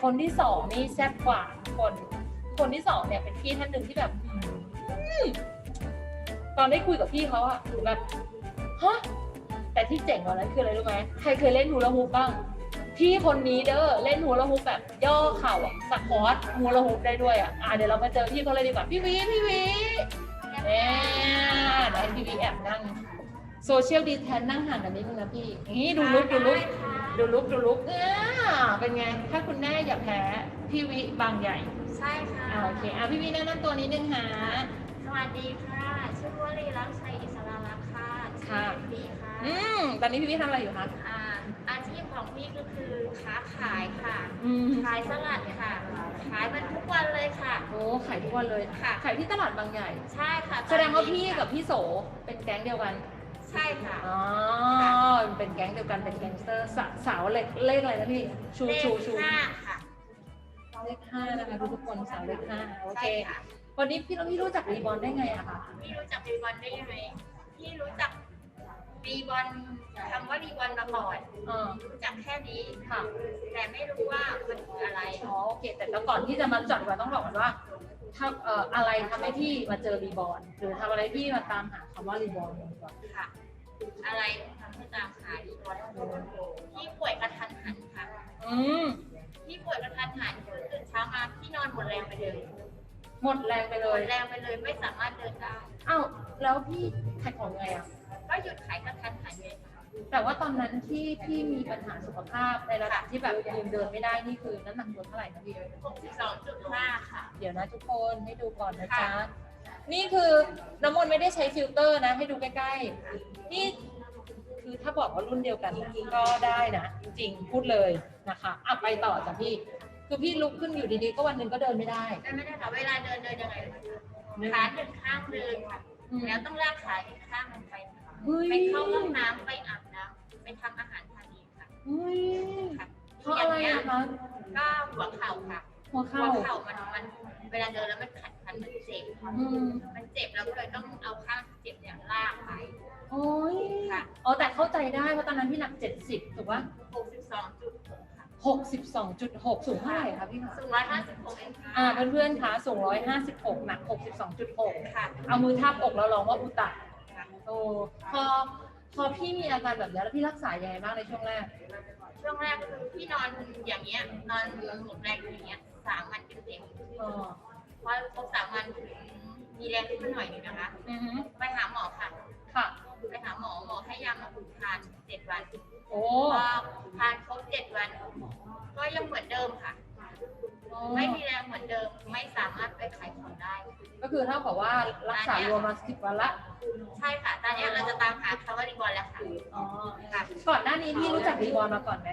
คนที่สองนี่แซ่บกว่าคน คนที่สองเนี่ยเป็นพี่ท่านหนึ่งที่แบบอืมตอนได้คุยกับพี่เขาอะหนูแบบฮะแต่ที่เจ๋งกว่านั้นคืออะไรรู้ไหมใครเคยเล่นฮูลาฮูปบ้าง พี่คนนี้เด้อเล่นฮูลาฮูปแบบย่อเข่าอะสควอตฮูลาฮูปได้ด้วยอะอะเดี๋ยวเรามาเจอพี่เขาเลยดีกว่าพี่วีพี่วีเนี่ยพี่วีแอบนั่งโซเชียลดีแทนนั่งห่างกันนิดนึงนะพี่นี่ดูลุกดูลุก ดูลุกดูลุกอ่าเป็นไง ถ้าคุณแม่อย่าแพ้พี่วิบางใหญ่ใช่ค่ะ อ่าโอเคอะพี่วิแนะนำตัวนิดนึงหาสวัสดีค่ะ ชื่อวลีรักชัยอิสระรักษ์ค่ะค่ะ ชื่อปีค่ะอืมตอนนี้พี่วิทำอะไรอยู่คะอ่าอาชีพของพี่ก็คือค้าขายค่ะ อืมขายสลัดค่ะ ขายมันทุกวันเลยค่ะ โอ้ขายทุกวันเลยค่ะ ขายที่ตลาดบางใหญ่ ใช่ค่ะแสดงว่าพี่กับพี่โสเป็นแก๊งเดียวกัน ใช่ค่ะ อ๋อเป็นแก๊งเดียวกันเป็นแก๊งสเตอร์สาสาวเล็กเลขอะไรนะพี่ ชูเลขชูชูห้าค่ะเลขห้านะคะทุกคนสาวเลขห้าโอเค ใช่ค่ะวันนี้พี่แล้วพี่รู้จักรีบอลได้ไงอะคะพี่รู้จักรีบอลได้ยังไงพี่รู้จักรีบอลคำว่ารีบอลมาก่อนอ่ารู้จักแค่นี้ ค่ะ แต่ไม่รู้ว่ามันคืออะไรอ๋อโอเค แต่แล้วก่อนที่จะมาเจอดดีกว่าต้องบอกก่อนว่าทำเอ่ออะไรทำให้พี่มาเจอรีบอร์นหรือทำอะไรพี่มาตามหาคำว่ารีบอร์นก่อนค่ะ รีบอลพี่ป่วยกระทันหันค่ะ อืมพี่ป่วยกระทันหันตื่นเช้ามาพี่นอนหมดแรงไปเลยหมดแรงไปเลหมยดแรงไปเลยไม่สามารถเดินได้อ้าวแล้วพี่ขายของไงอะ ก็หยุดขายกระทันหันเลยค่ะแต่ว่าตอนนั้นที่พี่มีปัญหาสุขภาพในระดับที่แบบยืนเดินไม่ได้นี่คือน้ำหนักตัวเท่าไหร่นะพี่ 62.5ค่ะ เดี๋ยวนะทุกคนให้ดูก่อนนะจ๊ะ ค่ะ นี่คือน้ำมนต์ไม่ได้ใช้ฟิลเตอร์นะ ให้ดูใกล้ๆ นี่ คือถ้าบอกว่ารุ่นเดียวกันนะก็ได้นะ จริงๆ พูดเลยนะคะอะไปต่อจ้ะพี่ คือพี่ลุกขึ้นอยู่ดีๆ ก็วันหนึ่งก็เดินไม่ได้เดินไม่ได้ค่ะเวลาเดินเดินยังไงขาหนึ่งข้างเดินค่ะอืมแล้วต้องลากขาอีกข้างมันไปเฮ้ยไปเข้าห้องน้ำไปอาบน้ำไปทำอาหารทานเองค่ะเฮ้ยค่ะเพราะอะไรอะคะก็หัวเข่าค่ะหัวหัเข่าวเข่ามันมันเวลาเดินแล้วมันขัด ขันมันเจ็บอืมมันเจ็บแล้วก็เลยต้องเอาข้างที่เจ็บเนี่ยลากไปโอ้ยค่ะอ๋อแต่เข้าใจได้เพราะตอนนั้นพี่หนัก 70 ถูกปะ62.6ค่ะ62.6 สูงเท่าไหร่คะพี่คะสูง156เองค่ะอ่าเพื่อนๆคะสูง156 หนัก 62.6 ค่ะ เอามือทาบอกแล้วร้องว่าอุตตะค่ะโอ้พอพอพี่มีอาการแบบนี้แล้วพี่รักษายังไงบ้างในช่วงแรก ช่วงแรกคือพี่นอนอย่างเงี้ยนอนหมดแรงอย่างเงี้ยสามวันเต็มอ๋อๆ พอครบสามวันถึงมีแรงขึ้นมาหน่อยหนึงนะคะ อือฮึไปหาหมอค่ะ ค่ะ ไปหาหมอหมอให้ยามาทานเจ็ดวันโอ้ พอทานครบเจ็ดวัน ก็ยังเหมือนเดิมค่ะ ไม่มีแรงเหมือนเดิม ไม่สามารถไปขายของได้ ก็คือเท่ากับว่ารักษารวมมาสิบวันละ ใช่ค่ะ ตอนนี้เราจะตามหาคำว่ารีบอลแล้วค่ะอ๋อ ค่ะก่อนหน้านี้พี่รู้จักรีบอลมาก่อนไหม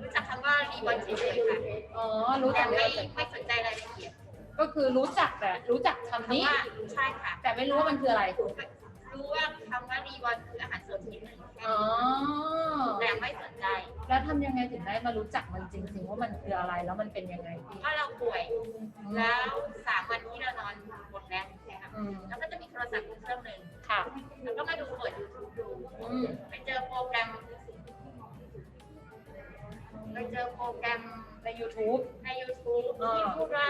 รู้จักคำว่ารีบอลเฉยๆค่ะ อ๋อ รู้แต่จักไม่แต่ไม่สนใจรายละเอียด ก็คือรู้จักแต่รู้จักคำนี้คำว่าใช่ค่ะ แต่ไม่รู้ว่ามันคืออะไร รู้ว่าคำว่ารีบอลคืออาหารเสริมชนิดหนึ่งแค่อ๋อนี้แต่ไม่สนใจ แล้วทำยังไงถึงได้มารู้จักมันจริงๆว่ามันคืออะไรแล้วมันเป็นยังไงพี่ก็เราป่วย แล้วสามวันที่เรานอนหมดแรงใช่ไหมคะอืมแล้วก็จะมีโทรศัพท์เครื่องหนึ่งค่ะ แล้วก็มาดูเปิดยูทูบดูอืมไปเจอโปรแกรมไปเจอโปรแกรมใน YouTube ใน YouTube อ่าที่พูดว่า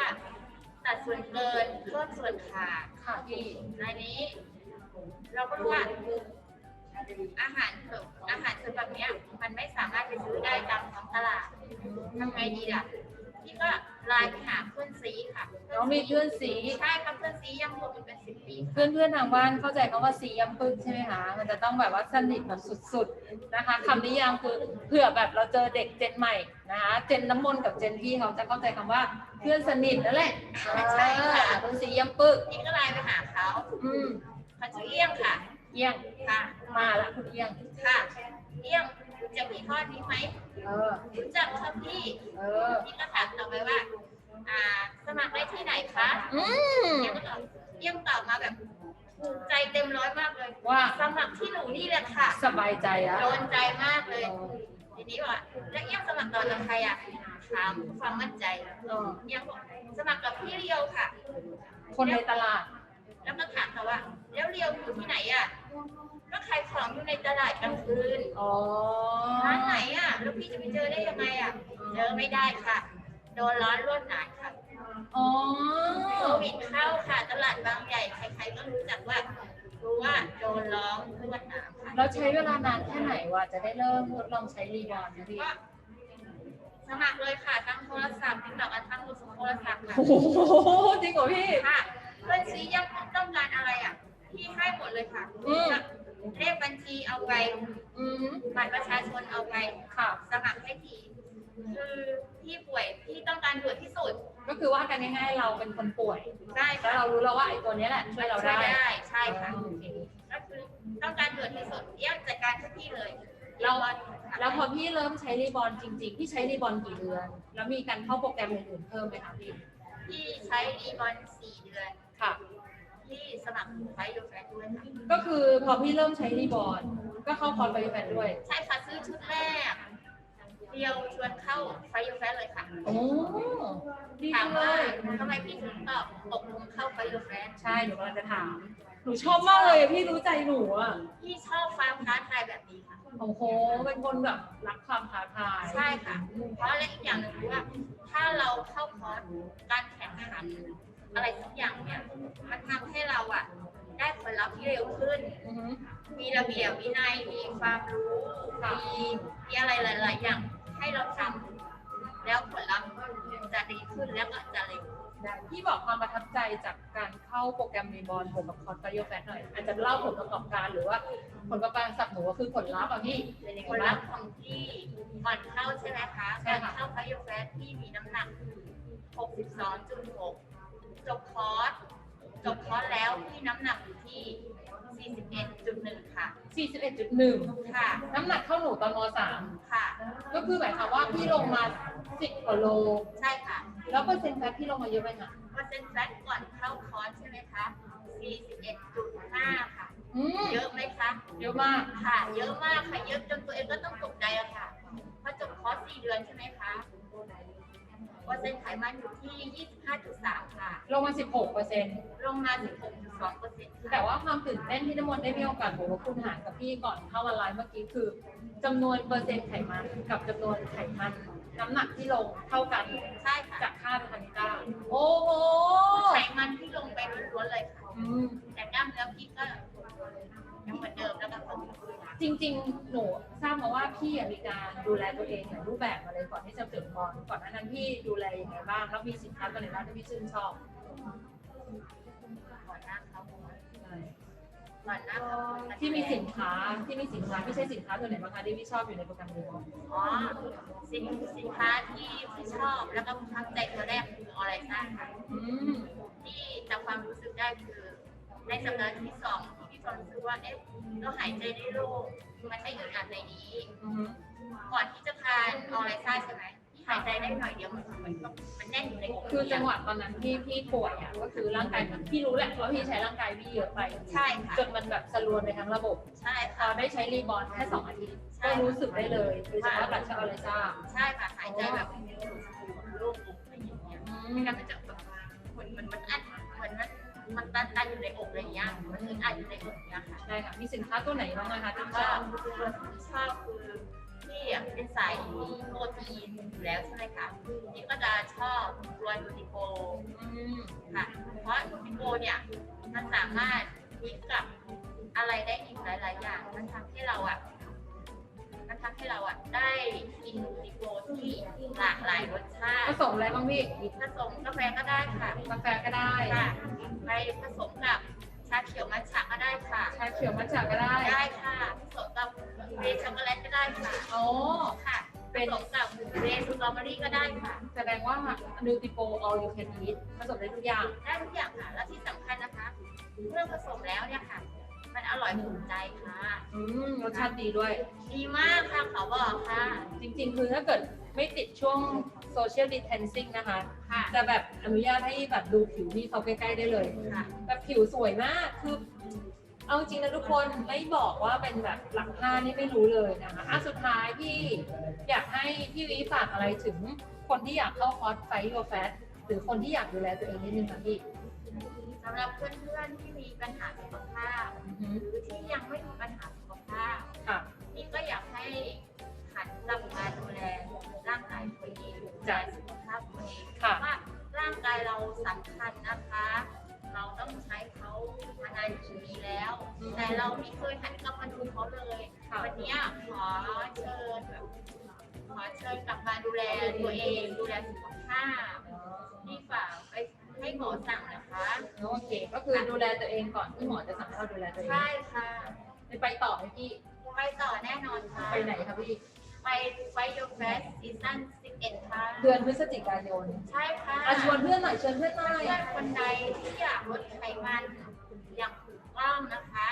ตัดส่วนเกินเพิ่มส่วนขาดค่ะพี่ในนี้ เราก็รู้ว่าอาหารเสริมอาหารเสริมแบบเนี้ย มันไม่สามารถไปซื้อได้ตามท้องตลาดทำไงดีล่ะ ก็ไลน์ไปหาเพื่อนซีค่ะน้องมีเพื่อนสีใช่ครับเพื่อนซียังคบกันเป็นสิบปีเพื่อนเพื่อนๆทางบ้านเข้าใจคำว่าสียำปึกใช่ไหมคะ มันจะต้องแบบว่าสนิทแบบสุดๆนะคะคำนิยามคือเผื่อแบบเราเจอเด็กเจนใหม่นะคะเจนน้ำมนต์กับเจนพี่เขาจะเข้าใจคำว่าเพื่อนสนิทนั่นแหละใช่ค่ะอ่าเป็นสียำปึกพี่ก็ไลน์ไปหาเขาอืมเขาชื่อเอี้ยงค่ะ เยี่ยงค่ะมาละคุณเยี่ยงค่ะ เอี้ยง รู้จักพี่ทอดนี้ไหมเออ รู้จักครับพี่เออ พี่ก็ถามต่อไปว่า อ่า สมัครได้ที่ไหนคะอืมเอี้ยงก็ตอบเอี้ยงตอบมาแบบถูกใจเต็มร้อยมากเลยว่า สมัครที่หนูนี่แหละค่ะ สบายใจอะโดนใจมากเลย ทีนี้ว่าแล้วเอี้ยงสมัครตอนกับใครอะถามความมั่นใจเออเอี้ยงบอกสมัครกับพี่เรียวค่ะ คนในตลาด แล้วก็ถามเขาว่า แล้วเรียวอยู่ที่ไหนอะก็ ขายของอยู่ในตลาดกลางคืนอ๋อร้านไหนอะ แล้วพี่จะไปเจอได้ยังไงอะ เจอไม่ได้ค่ะ โดนร้อนรวดหนานค่ะอ๋อโควิดเข้าค่ะ ตลาดบางใหญ่ ใครๆก็รู้จักว่า รู้ว่าโดนร้องรวดหนามค่ะ เราใช้เวลานานแค่ไหนวะจะได้เริ่มทดลองใช้รีบอร์ดนะพี่ ก็สมัครเลยค่ะทั้งโทรศัพท์ทั้งดอกอันทั้งโทรศัพท์ค่ะ โอ้โหจริงเหรอพี่ ค่ะเพื่อนซียังต้องการอะไรอะ พี่ให้หมดเลยค่ะอืม เลขบัญชีเอาไปอืมบัตรประชาชนเอาไปค่ะสมัครให้ทีคือพี่ป่วยพี่ต้องการด่วนที่สุด ก็คือว่ากันง่ายๆเราเป็นคนป่วยได้แล้วค่ะเรารู้แล้วว่าไอ้ตัวเนี้ยแหละช่วยเราช่วยได้ได้ใช่ค่ะโอเคก็คือต้องการด่วนที่สุดเยี่ยมจัดการทุกที่เลยแล้วค่ะแล้วพอพี่เริ่มใช้รีบอร์ดจริงๆ พี่ใช้รีบอร์ดกี่เดือน แล้วมีการเข้าโปรแกรมอื่นๆเพิ่มไหมคะพี่พี่ใช้รีบอลสี่เดือน ค่ะ ที่สมัครไฟโยแฟนด้วยค่ะก็คือพอพี่เริ่มใช้รีบอร์ดก็เข้าคอร์สไปแฟนด้วย ใช่ค่ะซื้อชุดแรก เดียวชวนเข้าไฟโยแฟนเลยค่ะ โอ้ดีถาจัมงเลว่ายทำไมพี่ถึงตอบตกลงเข้าไฟโยแฟนใช่หนูกำลังจะถาม หนูชอบมากเลยอะพี่รู้ใจหนูอะพี่ชอบความท้าทายแบบนี้ค่ะ โอ้โหเป็นคนแบบรักความท้าทายใช่ค่ะ เพราะอะไรอีกอย่างหนึ่งคือว่า ถ้าเราเข้าคอร์สการแข่งขัน อะไรสักอย่างเนี่ยมันทำให้เราอะได้ผลลัพธ์ที่เร็วขึ้น อือฮึมีระเบียบวินัยมีความรู้มีมีอะไรหลาย ๆ อย่างให้เราทำแล้วผลลัพธ์จะดีขึ้นแล้วก็จะเร็วได้พี่บอกความประทับใจจากการเข้าโปรแกรมรีบอร์ดผมกับคอร์สไฟโอแฟนหน่อย อาจจะเล่าผลประกอบการหรือว่าผลประกอบการสับหนูก็คือผลลัพธ์อะพี่เป็นยังผไงลลับ้างพธ์ของที่ก่อนเข้าใช่ไหมคะใช่การค่ะ เข้าไฟโยแฟสที่มีน้ำหนัก 62.6 จบคอร์สจบคอร์สแล้วที่น้ำหนักอยู่ที่ 41.1 ค่ะ 41.1 ค่ะ น้ำหนักเท่าหนูตอนม ค่ะ .3 ก็คือหมายความว่าพี่ลงมา 10กว่าโล ใช่ค่ะ แล้วเปอร์เซ็นต์แฟตพี่ลงมาเยอะไหมคะเปอร์เซ็นต์แฟตก่อนเข้าคอร์สใช่ไหมคะ 41.5 ค่ะ อืมเยอะไหมคะ เยอะมาก ค่ะ เยอะมากค่ะ เยอะจนตัวเองก็ต้องตกใจอะค่ะพอจบคอร์ส 4 เดือนใช่ไหมคะ เปอร์เซ็นต์ไขมันอยู่ที่ 25.3 ค่ะ ลงมา 16เปอร์เซ็นต์ลงมา 16.2เปอร์เซ็นต์แต่ว่าความตื่นเต้นที่น้ำมนต์ได้มีโอกาสบอกว่าคุณหารกับพี่ก่อนเข้ามาไลฟ์เมื่อกี้คือจำนวนเปอร์เซ็นต์ไขมันกับจำนวนไขมันน้ำหนักที่ลงเท่ากันใช่ค่ะจากค่าพันเก้าโอ้โหไขมันที่ลงไปล้วนๆเลยค่ะอืมแต่กล้ามเนื้อพี่ก็ ยังเหมือนเดิมแล้วก็เพิ่มขึ้นค่ะจริง ๆ หนูทราบมาว่าพี่อะมีการดูแลตัวเองหลายรูปแบบมาเลยก่อนที่จะเกิดบอลก่อนหน้านั้นพี่ดูแลยังไงบ้างแล้วมีสินค้าตัวไหนบ้างที่พี่ชื่นชอบก่อนหน้าเขาก่อนหน้าเขาที่มีสินค้าที่มีสินค้าไม่ใช่สินค้าตัวไหนบ้างคะที่พี่ชอบอยู่ในโปรแกรมนี้อ๋อสินสินค้าที่พี่ชอบแล้วก็ประทับใจตัวแรกคือออไรซ่าค่ะอืมที่จำความรู้สึกได้คือ ในสัปดาห์ที่สองที่พี่ความรู้สึกว่าเอ๊ะเราหายใจได้โล่งมันไม่อึดอัดในนี้ อืมก่อนที่จะทานออไรซ่าใช่ไหมพี่หายใจได้หน่อยเดียวมันเหมือนกับมันแน่นอยู่ในอกคือจังหวะตอนนั้นที่พี่ป่วยอะก็คือร่างกายมันพี่รู้แหละว่าพี่ใช้ร่างกายพี่เยอะไป ใช่ค่ะจนมันแบบสรวนไปทั้งระบบใช่พอค่ะ ได้ใช้รีบอร์ดแค่สองอาทิตย์ก็รู้สึกได้เลยโดยเฉพาะหลังจากอเลซ่าใช่ค่ะหายใจแบบโล่งอกอะไรอย่างเงี้ยอืไม่มงั้นมันจะแบบเหมือนมันมันอัดเห มือนมันมันตันตันอยู่ในอกอะไรอย่างเงี้ยมันอึดอัดอยู่ในอกอย่างเงี้ยค่ะใช่ค่ะ มีสินค้าตัวไหนบ้างนะคะที่ชก็อบชอบคือที่อะเป็นสายโปรตีนอยู่แล้วใช่ไหมคะนี่ก็จะชอบตัวนูติโกอืมค่ะ เพราะนูติโกเนี่ยมันสามารถมิกกับอะไรได้อีกหลาย ๆ อย่าง มันทำให้เราอะ มันทำให้เราอะได้กินนูติโกที่หลากหลายรสชาผติสมอะไรบ้างพี่ผสมกาแฟก็ได้ค่ะกาแฟก็ได้ค่ะไปผสมกับชาเขียวมัทฉะก็ได้ค่ะชาเขียวมัทฉะก็ได้ได้ค่ะผสมกับเรย์ช็อกโกแลตก็ได้ค่ะอ๋อค่ะผสมกับเรย์สตรอเบอรี่ก็ได้ค่ะ แสดงว่านูติโป all you can eat ผสมได้ทุกอย่าง ได้ทุกอย่างค่ะ และที่สำคัญนะคะเมื่อผสมแล้วเนี่ยค่ะ มันอร่อยถูกใจค่ะ อืมรสชาติดีด้วย ดีมาก ค่ะขอบอกค่ะ จริงๆ คือถ้าเกิดไม่ติดช่วง social distancing นะคะ ค่ะ จะแบบอนุญาตให้แบบดูผิวพี่เขาใกล้ๆได้เลย ค่ะ แบบผิวสวยมากคือ เอาจริงนะทุกคนไม่บอกว่าเป็นแบบหลักผ้านี่ไม่รู้เลยนะคะอะสุดท้ายพี่อยากให้พี่วิฝากอะไรถึงคนที่อยากเข้าคอร์สไฟโอแฟตหรือคนที่อยากดูแลตัวเองนิดนึงค่ะพี่สำหรับเพื่อนๆที่มีปัญหาสุขภาพ อือฮึหรือที่ยังไม่มีปัญหาสุขภาพ ค่ะ นี่ก็อยากให้หันกลับมาดูแลร่างกายตัวเองดูแลสุขภาพตัวเองทันนะคะ เราต้องใช้เขามานานกี่ปีแล้ว แต่เราไม่เคยหันกลับมาดูเขาเลยค่ะวันเนี้ยขอเชิญแบบขอเชิญกลับมาดูแลตัวเองดูแลสุขภาพดีกว่าไปให้หมอสั่งนะคะโอเคก็คือดูแลตัวเองก่อนที่หมอจะสั่งให้เราดูแลตัวเองใช่ค่ะจะไปต่อไหมพี่ ไปต่อแน่นอนค่ะ ไปไหนครับพี่ ไปไฟโยเฟสซีซั่น11 ค่ะ เดือนพฤศจิกายนใช่ค่ะอะชวนเพื่อนหน่อยชวนเพื่อนหน่อย เพื่อนคนใดที่อยากลดไขมันอย่างถูกต้องนะคะ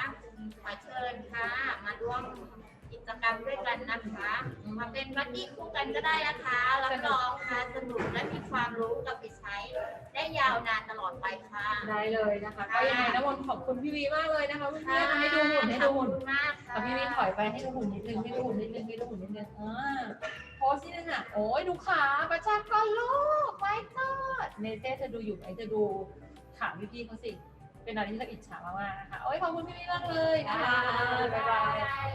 ขอเชิญค่ะ มาร่วมกิ จกรรมด้วยกันนะคะ มาเป็นบัดดี้คู่กันก็ได้นะคะรับรองค่ะสนุกและมีความรู้กลับไปใช้ ได้ยาวนานตลอดไปค่ะ ได้เลยนะคะก็ยังไงนะวันขอบคุณพี่วีมากเลยนะคะเพื่อนๆให้ดูหุ่นให้ขดูอบหุ่นคุณมากค่ะเอาพี่วีถอยไปให้ดูหุ่นนิดนึงให้ดูหุ่นนิดนึงให้ดูหุ่นนิดนึงอ่าโพสที่นั่นน่ะโอ้ยดูขาประชากรโลกไม่กอดเนเต้เธอดูอยู่ไหมเธอดูขาพี่พี่ๆเขาสิเป็นอะไรที่เราอิจฉามากๆนะคะ โอ้ยขอบคุณพี่วีมากเลยนะคะบ๊ายบาย